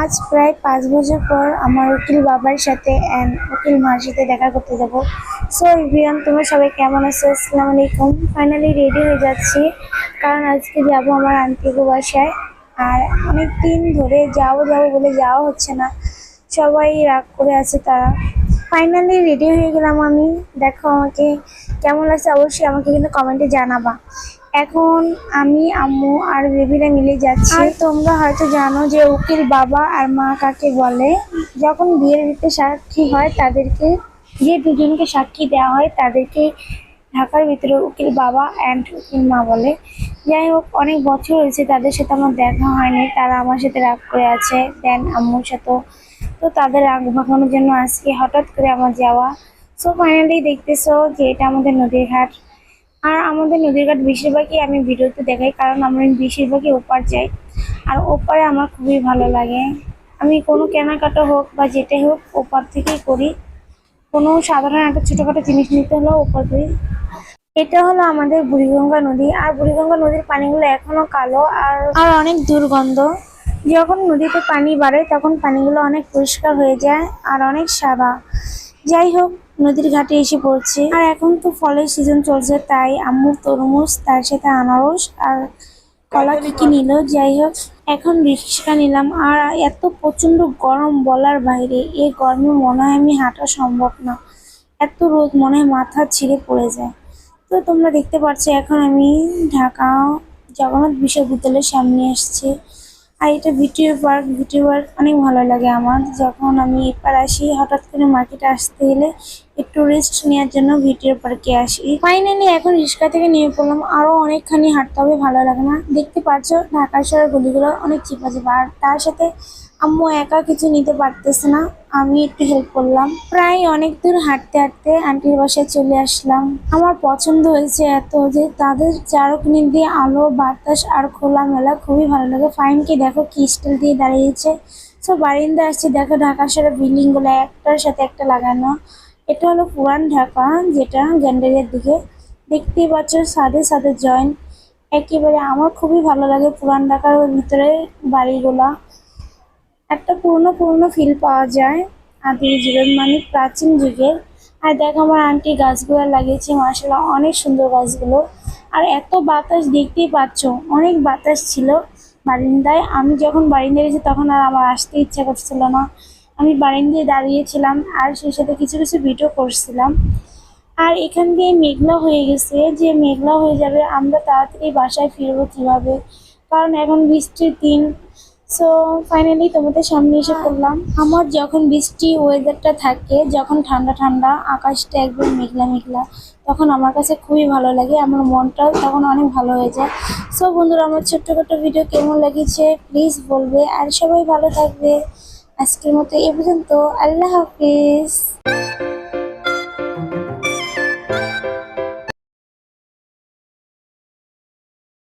আজ প্রায় পাঁচ বছর পর আমার উকিল বাবার সাথে অ্যান্ড উকিল মার সাথে দেখা করতে যাব। সো ইভিয়ান তোমরা সবাই কেমন আছো? আসসালামু আলাইকুম। ফাইনালি রেডি হয়ে যাচ্ছি। কারণ আজকে যাব আমার আন্টিকে বাসায়। আর অনেক দিন ধরে যাব যাব বলে যাওয়া হচ্ছে না। সবাই রাগ করে আছে তারা। ফাইনালি রেডি হয়ে গেলাম আমি। দেখো আমাকে কেমন লাগছে অবশ্যই আমাকে কিন্তু কমেন্টে জানাবা। এখন আমি, আম্মু আর বেবিরা মিলে যাচ্ছি। আর তোমরা হয়তো জানো যে উকিল বাবা আর মা কাকে বলে? যখন বিয়ের ভিতরে সাক্ষী হয়, তাদেরকে যে দুজনকে সাক্ষী দেওয়া হয়, তাদেরকে ঢাকার ভিতরে উকিল বাবা অ্যান্ড উকিল মা বলে। যাই হোক, অনেক বছর হয়েছে, তাদের সাথে আমার দেখা হয়নি। তারা আমার সাথে রাগ করে আছে, দেন আম্মুর সাথেও। তো তাদের রাগ ভাঙানোর জন্য আজকে হঠাৎ করে আমার যাওয়া। সো ফাইনালি দেখতেছো যে এটা আমাদের নদীর ঘাট। আর আমাদের নদীর ঘাট বেশিরভাগই আমি ভিডিওতে দেখাই, কারণ আমরা বেশিরভাগই ওপার যাই। আর ওপারে আমার খুবই ভালো লাগে। আমি কোনো কেনাকাটা হোক বা যেটাই হোক, ওপার থেকেই করি। কোনো সাধারণ একটা ছোটোখাটো জিনিস নিতে হলেও ওপার করি। এটা হলো আমাদের বুড়িগঙ্গা নদী। আর বুড়িগঙ্গা নদীর পানিগুলো এখনও কালো আর আর অনেক দুর্গন্ধ। যখন নদীতে পানি বাড়ে, তখন পানিগুলো অনেক পরিষ্কার হয়ে যায় আর অনেক সাদা। যাই হোক নদীর ঘাটে এসে পড়ছে। আর এখন তো ফলের সিজন চলছে, তাই আম্মুর তরমুজ, তার সাথে আনারস আর কলা কি নিল, যাই হোক, এখন রিক্সা নিলাম। আর এত প্রচণ্ড গরম বলার বাইরে এই গরমে মনে হয় আমি হাঁটা সম্ভব না। এত রোদ, মনে হয় মাথা ছিঁড়ে পড়ে যায়। তো তোমরা দেখতে পাচ্ছ এখন আমি ঢাকা জগন্নাথ বিশ্ববিদ্যালয়ের সামনে এসেছি আর এটা ভিটিও পার্ক ভিটিও পার্ক অনেক ভালো লাগে আমার। যখন আমি এপার আসি, হঠাৎ করে মার্কেটে আসতে গেলে একটু রেস্ট নেওয়ার জন্য ভিটিও পার্কে আসি। ফাইনালি এখন রিক্সা থেকে নিয়ে পড়লাম। আরও অনেকখানি হাঁটতে হবে, ভালো লাগে না। দেখতে পাচ্ছ ঢাকা শহরের গলিগুলো অনেক চিপা চিপা আর তার সাথে আম্মু একা কিছু নিতে পারতেছে না, আমি একটু হেল্প করলাম। প্রায় অনেক দূর হাঁটতে হাঁটতে আন্টির বাসায় চলে আসলাম। আমার পছন্দ হয়েছে এত যে তাদের চারকনি দিয়ে আলো, বাতাস আর খোলামেলা খুবই ভালো লাগে। ফাইনকে দেখো, কি স্টাইল দিয়ে দাঁড়িয়েছে। সো বারিন্দা আসছে, দেখো ঢাকা শহরের বিল্ডিংগুলো, একটার সাথে একটা লাগানো। এটা হলো পুরান ঢাকা, যেটা গ্যান্ডারিয়ার দিকে। দেখতেই পাচ্ছ সাদে সাদে জয়েন্ট একেবারে আমার খুবই ভালো লাগে পুরান ঢাকার ভিতরে বাড়িগুলা। একটা পুরনো পুরনো ফিল পাওয়া যায়। আদি যুগের মানে প্রাচীন যুগের। আর দেখো আমার আন্টি গাছগুলো লাগিয়েছে মাসাল্লাহ অনেক সুন্দর গাছগুলো। আর এত বাতাস দেখতেই পাচ্ছ, অনেক বাতাস ছিল বারিন্দায়। আমি যখন বারিন্দায় গেছি তখন আর আমার আসতে ইচ্ছা করছিল না। আমি বারিন্দায় দাঁড়িয়েছিলাম আর সেই সাথে কিছু কিছু ভিডিও করছিলাম। আর এখান দিয়ে মেঘলা হয়ে গেছে, যে মেঘলা হয়ে যাবে আমরা তাড়াতাড়ি বাসায় ফিরবো কীভাবে? কারণ এখন বৃষ্টির দিন সো ফাইনালি তোমাদের সামনে এসে পড়লাম। আমার যখন বৃষ্টি ওয়েদারটা থাকে, যখন ঠান্ডা ঠান্ডা, আকাশটা একদম মেঘলা মেঘলা, তখন আমার কাছে খুবই ভালো লাগে। আমার মনটাও তখন অনেক ভালো হয়ে যায়। সো বন্ধুরা, আমার ছোট্ট ছোট্ট ভিডিও কেমন লেগেছে প্লিজ বলবে। আর সবাই ভালো থাকবে। আজকের মতো এ পর্যন্ত। আল্লাহ হাফিজ।